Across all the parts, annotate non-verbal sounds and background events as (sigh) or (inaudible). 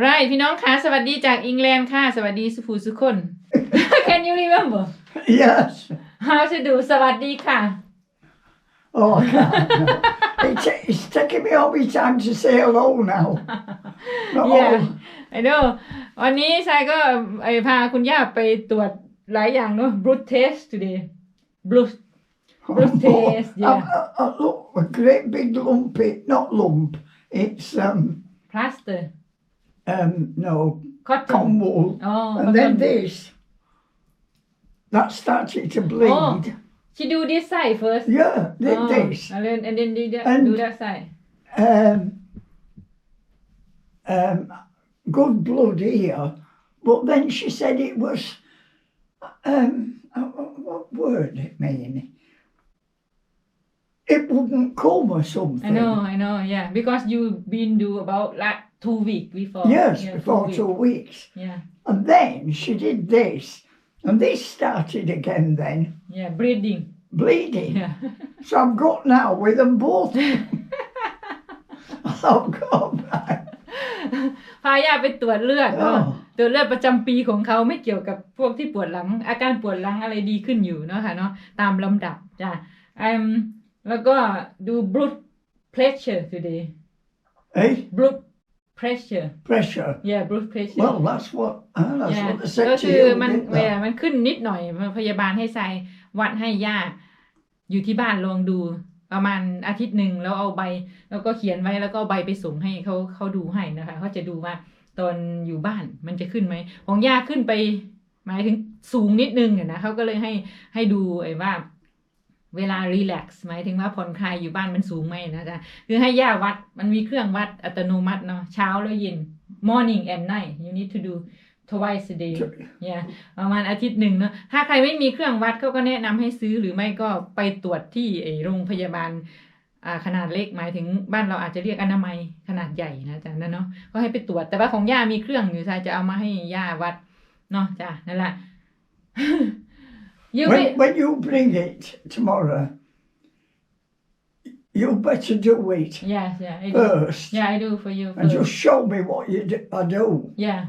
ไรพี่น้องคะสวัสดีจากอังกฤษค่ะ สวัสดีสุภูสุคน Can you remember Yes. how to do สวัสดีค่ะ Oh, I can't. it's, it's taking me all my time to say hello now. Not Yeah all- I know วันนี้ชายก็ไอพาคุณย่าไปตรวจหลายอย่างเนาะ blood test today blood blood test I, yeah I, I look a great big lumpy, not lump. It's um plaster um no cotton cotton wool, อ๋อ and then this. That started to bleed. Oh, she do this side first Yeah, did oh, this. and then and then do that And- do that side Um, um, good blood here, but then she said it was. Um, uh, what word it mean? It wouldn't come or something. I know I know yeah because you've been do about like two week before Yes, yeah, before week. two weeks. yeah And then she did this, and this started again then, yeah breathing bleeding. yeah So I've got now with them both. I've got back. พาย่าไปตรวจเลือดเนาะ Oh. ตรวจเลือดประจำปีของเขาไม่เกี่ยวกับพวกที่ปวดหลัง อาการปวดหลังอะไรดีขึ้นอยู่เนาะค่ะเนาะตามลำดับจ้ะอืมแล้วก็ดู blood pressure today Eh? blood pressure Pressure. yeah blood pressure Well, that's what uh, that's yeah what they said ก็ to คือ you. มัน didn't เว they? ลามันขึ้นนิดหน่อยพยาบาลให้ใส่วัดให้ย่าอยู่ที่บ้านลองดูประมาณอาทิตย์หนึ่งแล้วเอาใบ แล้วก็เขียนไว้แล้วก็เอาใบไปส่งให้เขาเขาดูให้นะคะเขาจะดูว่าตอนอยู่บ้านมันจะขึ้นไหมของย่าขึ้นไปหมายถึงสูงนิดนึงอะนะเขาก็เลยให้ให้ดูไอ้ว่า เวลารีแลกซ์หมายถึงว่าผ่อนคลายอยู่บ้านมันสูงไหมนะจ๊ะคือให้ย่าวัดมันมีเครื่องวัดอัตโนมัติเนาะเช้าแล้วเย็น morning and night you need to do twice a day yeah ประมาณอาทิตย์หนึ่งเนาะถ้าใครไม่มีเครื่องวัดเขาก็แนะนำให้ซื้อหรือไม่ก็ไปตรวจที่โรงพยาบาลขนาดเล็กหมายถึงบ้านเราอาจจะเรียกอนามัยขนาดใหญ่นะจ๊ะนั่นเนาะก็ให้ไปตรวจแต่ว่าของย่ามีเครื่องอยู่จ้ะจะเอามาให้ย่าวัดเนาะจ้ะนั่นแหละ you When, when you bring it tomorrow, you better do it yeah yeah I do first yeah I do for you and first. just show me what you do. I do. Yeah.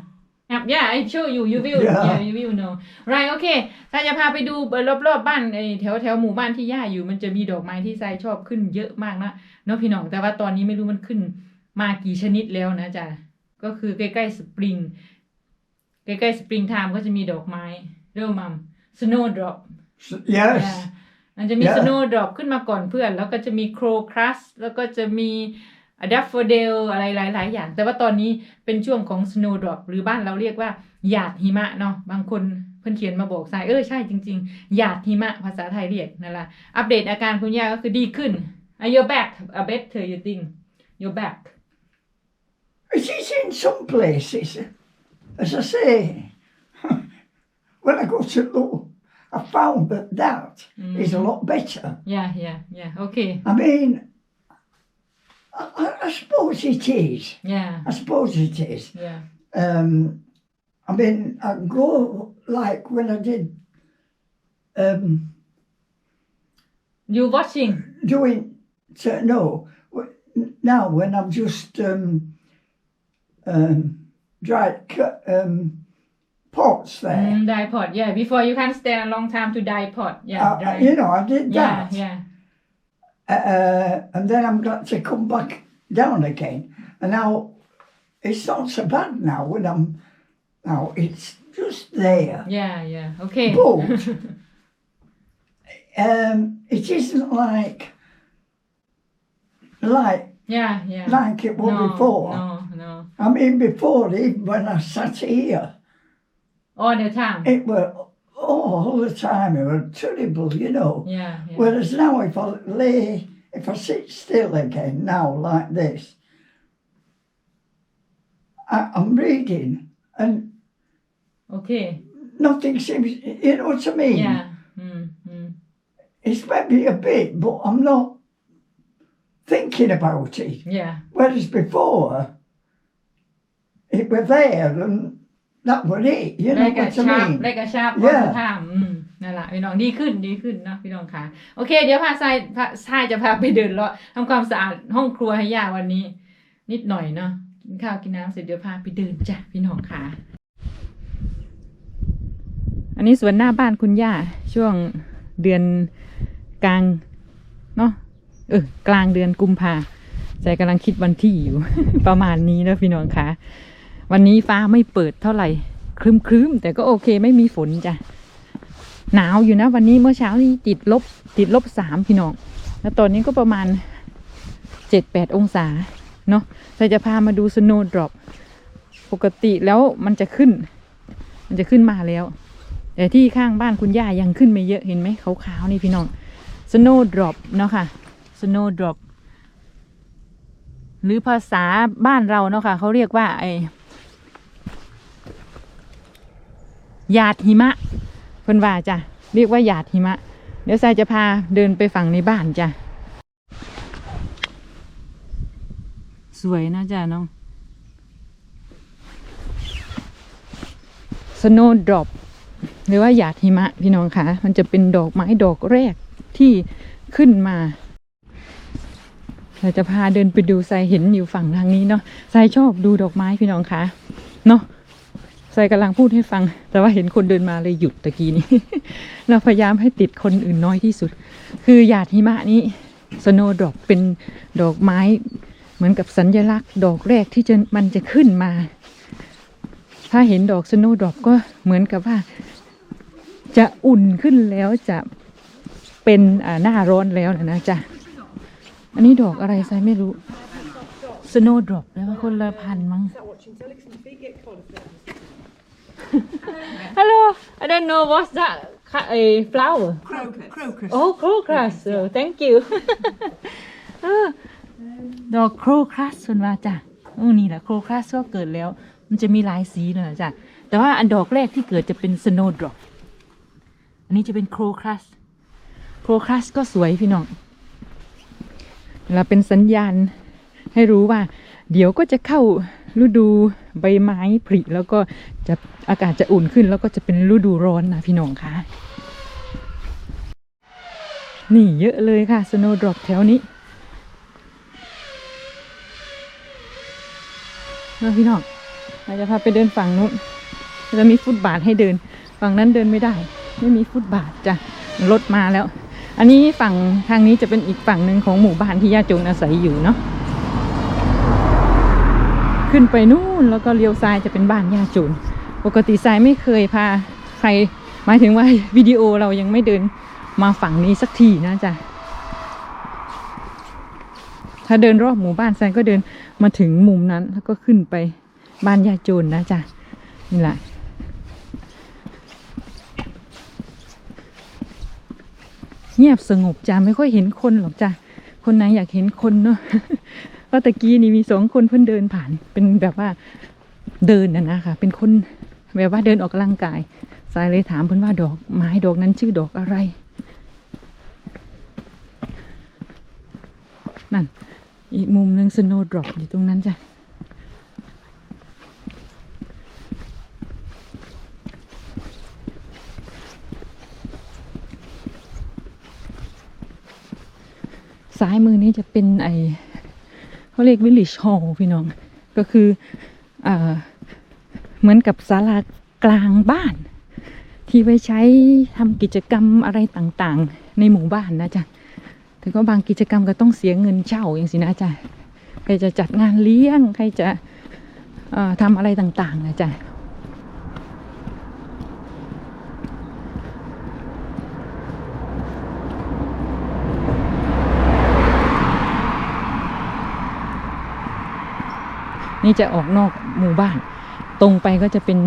Yeah, yeah, I show you. You will. Yeah. Yeah, you will know. Right. Okay. ถ้าจะพาไปดูรอบๆบ้านไอ้แถวแถวหมู่บ้านที่ย่าอยู่ มันจะมีดอกไม้ที่ทรายชอบขึ้นเยอะมากนะเนาะพี่น้อง แต่ว่าตอนนี้ไม่รู้มันขึ้นมากี่ชนิดแล้วนะจ๊ะ ก็คือใกล้ๆสปริง ใกล้ๆสปริงไทม์ก็จะมีดอกไม้เริ่มมัม snowdrop S- Yes. อ่ามันจะมี Yeah. snowdrop ขึ้นมาก่อนเพื่อน แล้วก็จะมี crocus แล้วก็จะมี daffodil อะไรหลาย ๆ อย่าง แต่ว่าตอนนี้เป็นช่วงของ snowdrop หรือบ้านเราเรียกว่าหยาดหิมะเนาะบางคนเพิ่นเขียนมาบอกสายเออใช่จริง ๆ หยาดหิมะภาษาไทยเรียกนั่นแหละอัปเดตอาการคุณย่าก็คือดีขึ้น Are you back a better you think you're back It is in some places, as I say. When I go to look, I found that that is a lot better. yeah yeah yeah okay I mean, I, I, suppose it is. yeah I suppose it is. yeah Um, I mean, I go like when I did um, you watching doing so, no now when I'm just um, um, dry cut um, pots there. mm, dye pot yeah before you can stand a long time to dye pot yeah Uh, you know, I did yeah that, yeah uh, and then I'm glad to come back down again. And now it's not so bad now when I'm now it's just there. yeah yeah okay But (laughs) um, it isn't like like yeah yeah like it was no, before. no no I mean, before even when I sat here, all the time it were all the time. It was terrible, you know. yeah yeah Whereas now, if I lay, if I sit still again now like this, I, I'm reading and okay nothing seems. You know what I mean? yeah mm, mm. It's maybe a bit, but I'm not thinking about it. yeah Whereas before, it were there and that was it. You know like a what I sharp mean? like a sharp all Yeah. the time อืมนั่นแหละพี่น้องดีขึ้นดีขึ้นเนาะพี่น้องค่ะโอเค เดี๋ยวพาทรายพาทรายจะพาไปเดินเลาะทำความสะอาดห้องครัวให้ย่าวันนี้ นิดหน่อยเนาะกินข้าวกินน้ำเสร็จเดี๋ยวพาไปเดินจ้ะพี่น้องค่ะ อันนี้สวนหน้าบ้านคุณย่าช่วงเดือนกลางเนาะเออกลางเดือนกุมภาใจกำลังคิดวันที่อยู่ ประมาณนี้นะพี่น้องค่ะ วันนี้ฟ้าไม่เปิดเท่าไหร่ครึมครึมๆแต่ก็โอเคไม่มีฝนจ้ะหนาวอยู่นะ วันนี้เมื่อเช้านี้ติดลบติดลบสามพี่น้อง แล้วตอนนี้ก็ประมาณเจ็ดแปดองศาเนาะใจจะพามาดูสโนว์ดรอปปกติแล้วมันจะขึ้น มันจะขึ้นมาแล้ว แต่ที่ข้างบ้านคุณย่ายังขึ้นไม่เยอะเห็นไหมขาวๆนี่พี่น้อง snow drop เนาะค่ะ snow drop หรือภาษาบ้านเราเนาะค่ะเขาเรียกว่าไอ หยาดหิมะเพิ่นว่าจ้ะเรียกว่าหยาดหิมะ เดี๋ยวทรายจะพาเดินไปฝั่งในบ้านจ้ะสวยนะจ้ะน้อง snow drop หรือว่าหยาดหิมะพี่น้องคะมันจะเป็นดอกไม้ดอกแรกที่ขึ้นมาเราจะพาเดินไปดูทรายเห็นอยู่ฝั่งทางนี้เนาะทรายชอบดูดอกไม้พี่น้องคะเนาะ ทรายกำลังพูดให้ฟัง แต่ว่าเห็นคนเดินมาเลยหยุดตะกี้นี้ เราพยายามให้ติดคนอื่นน้อยที่สุด คือหยาดหิมะนี้สโนดอกเป็นดอกไม้ เหมือนกับสัญลักษณ์ ดอกแรกที่จะมันจะขึ้นมา ถ้าเห็นดอกสโนดอปก็เหมือนกับว่า จะอุ่นขึ้นแล้วจะเป็นหน้าร้อนแล้วนะจ๊ะ อันนี้ดอกอะไรไซไม่รู้ snow drop แล้วคนละพันมั้ง Hello I don't know what's that ca- a flower Crocus. Crocus. Oh crocus oh, thank you เออดอก crocus ส่วนว่าจ้ะโอ้นี่แหละ crocus ก็เกิดแล้ว มันจะมีหลายสีเลยจ้ะแต่ว่าอันดอกแรกที่เกิดจะเป็น snow drop อันนี้จะเป็น crocus crocus ก็สวยพี่น้องเราเป็นสัญญาณให้รู้ว่า เดี๋ยวก็จะเข้า ฤดูใบไม้ผลิแล้วก็จะอากาศจะอุ่นขึ้น แล้วก็จะเป็นฤดูร้อนนะพี่น้องคะนี่เยอะเลยค่ะ snow drop แถวนี้เอาพี่น้องเราจะพาไปเดินฝั่งนู้นจะมีฟุตบาทให้เดิน ฝั่งนั้นเดินไม่ได้ ไม่มีฟุตบาทจ้ะรถมาแล้ว อันนี้ฝั่งทางนี้จะเป็นอีกฝั่งหนึ่งของหมู่บ้านที่ย่าจงอาศัยอยู่เนาะ ขึ้นไปนู่นแล้วก็เลี้ยวซ้ายจะเป็นบ้านย่าจูน ปกติทรายไม่เคยพาใครหมายถึงว่าวิดีโอเรายังไม่เดินมาฝั่งนี้สักทีนะจ๊ะถ้าเดินรอบหมู่บ้านทรายก็เดินมาถึงมุมนั้น แล้วก็ขึ้นไปบ้านยาจูนนะจ๊ะนี่แหละเงียบสงบจ้ะไม่ค่อยเห็นคนหรอกจ้ะคนไหนอยากเห็นคนเนาะ เพราะตะกี้นี่มีสองคนเพิ่นเดินผ่าน เป็นแบบว่าเดินนะนะคะเป็นคนแบบว่าเดินออกกำลังกายสายเลยถามเพิ่นว่าดอกไม้ดอกนั้นชื่อดอกอะไร นั่น อีกมุมหนึ่งสโนว์ดรอปอยู่ตรงนั้นจ้ะซ้ายมือนี้จะเป็นไอ เขาเรียกวิลลิชฮอลพี่น้อง ก็คือเอเหมือนกับศาลากลางบ้าน ที่ไว้ใช้ทำกิจกรรมอะไรต่างๆ ในหมู่บ้านนะจ๊ะแต่ก็บางกิจกรรมก็ต้องเสียเงินเช่าอย่างสินะจ๊ะใครจะจัดงานเลี้ยง ใครจะเอ่อทำอะไรต่างๆนะจ๊ะ นี่จะออกนอกหมู่บ้าน ตรงไปก็จะเป็น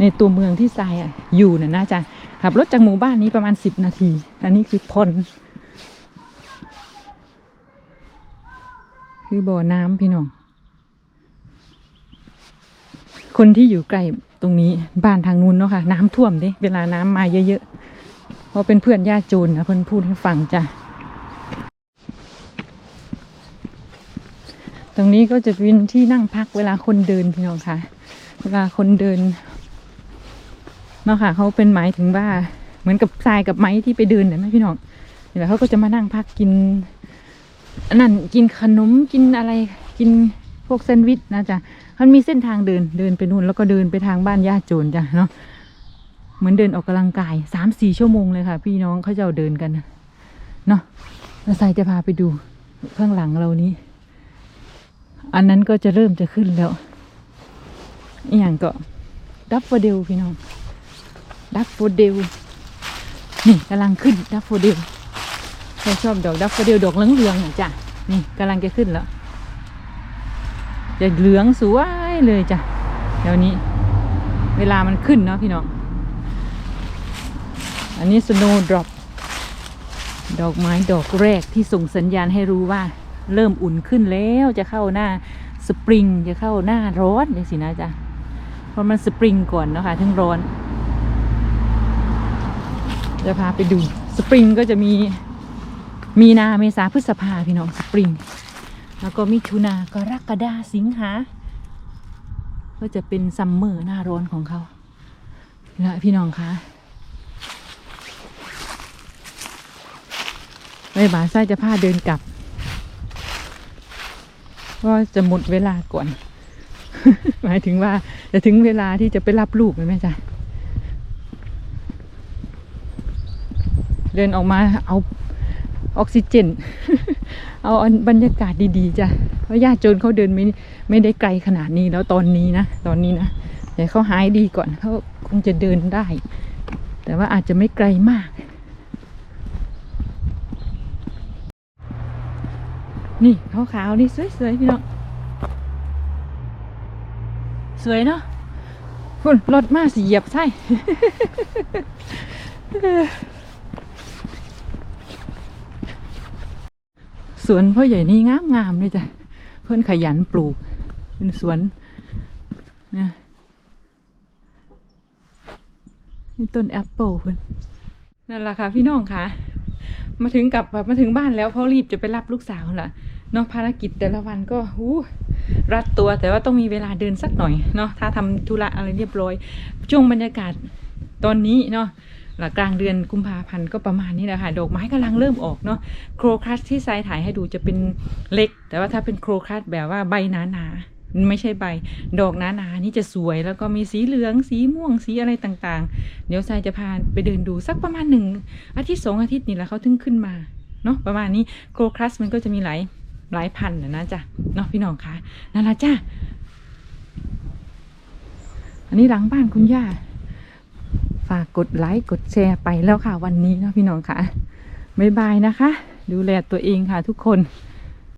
ในตัวเมืองที่ทรายอยู่น่ะนะจ๊ะขับรถจากหมู่บ้านนี้ประมาณสิบนาที อันนี้คือพอนคือบ่อน้ำพี่น้อง คนที่อยู่ใกล้ตรงนี้บ้านทางนู้นเนาะค่ะ น้ำท่วมด้เวลาน้ำมาเยอะๆเพราะเป็นเพื่อนญาติโจรนะเพื่อนพูดให้ฟังจ้ะ ตรงนี้ก็จะเป็นที่นั่งพักเวลาคนเดินพี่น้องค่ะ เวลาคนเดินเนาะค่ะเขาเป็นหมายถึงว่าเหมือนกับทรายกับไม้ที่ไปเดินเห็นไหมพี่น้องเดี๋ยวเขาก็จะมานั่งพักกินอันนั่นกินขนมกินอะไรกินพวกแซนด์วิชนะจ๊ะมันมีเส้นทางเดินเดินไปนู่นแล้วก็เดินไปทางบ้านย่าโจรจ้ะเนาะเหมือนเดินออกกำลังกายสามสี่ชั่วโมงเลยค่ะ พี่น้องเขาจะเอาเดินกันเนาะแล้วใส่จะพาไปดูข้างหลังเรานี้ อันนั้นก็จะเริ่มจะขึ้นแล้วอย่างก็ดับโฟเดลพี่น้อง ดับโฟเดลนี่กำลังขึ้นดับโฟเดลใครชอบดอกดับโฟเดลดอกเหลืองๆอะจ้ะนี่กำลังจะขึ้นแล้วจะเหลืองสวยเลยจ้ะเดี๋ยวนี้ เวลามันขึ้นเนาะพี่น้อง อันนี้ snow drop ดอกไม้ดอกแรกที่ส่งสัญญาณให้รู้ว่า เริ่มอุ่นขึ้นแล้วจะเข้าหน้าสปริงจะเข้าหน้าร้อนอย่างสินะจ๊ะเพราะมันสปริงก่อนเนาะคะถึงร้อน จะพาไปดูสปริงก็จะมีมีนาเมษาพฤษภาพี่น้องสปริง แล้วก็มิถุนากรกฎาสิงหาก็จะเป็นซัมเมอร์หน้าร้อนของเขานะพี่น้องคะไม่บาซ่าจะพาเดินกลับ ก็จะหมดเวลาก่อน หมายถึงว่าจะถึงเวลาที่จะไปรับลูกไหมแม่จ๊ะเดินออกมาเอาออกซิเจน เอาบรรยากาศดีๆจ้ะเพราะญาติโจรเขาเดินไม่ไม่ได้ไกลขนาดนี้แล้วตอนนี้นะตอนนี้นะแต่เขาหายดีก่อนเขาคงจะเดินได้ แต่ว่าอาจจะไม่ไกลมาก นี่ขาวๆนี่สวยๆพี่น้องสวยเนาะคุณรถมาสีเหยียบใช่สวนพ่อใหญ่นี่งามงามๆเลยจ้ะเพื่อนขยันปลูก เป็นสวนนะนี่ต้นแอปเปิลเพื่อนนั่นแหละค่ะพี่น้องค่ะ มาถึงกลับแบบมาถึงบ้านแล้วเพราะรีบจะไปรับลูกสาวละเนาะภารกิจแต่ละวันก็หูรัดตัวแต่ว่าต้องมีเวลาเดินสักหน่อยเนาะถ้าทำธุระอะไรเรียบร้อย ช่วงบรรยากาศตอนนี้เนาะหลักลางเดือนกุมภาพันธ์ก็ประมาณนี้แหละค่ะดอกไม้กำลังเริ่มออกเนาะโครคัสที่ทรายถ่ายให้ดูจะเป็นเล็ก แต่ว่าถ้าเป็นโครคัสแบบว่าใบหนาๆ ไม่ใช่ใบ ดอกหนาๆนี่จะสวยแล้วก็มีสีเหลือง สีม่วงสีอะไรต่างๆ เดี๋ยวทรายจะพาไปเดินดูสักประมาณหนึ่งอาทิตย์สองอาทิตย์นี่แหละเขาถึงขึ้นมาเนาะประมาณนี้โครคัสมันก็จะมีหลายหลายพันนะนะจ๊ะเนาะพี่น้องคะนั่นละจ้ะอันนี้หลังบ้านคุณย่าฝากกดไลค์กดแชร์ไปแล้วค่ะ วันนี้เนาะพี่น้องค่ะบ๊ายบายนะคะ ดูแลตัวเองค่ะทุกคน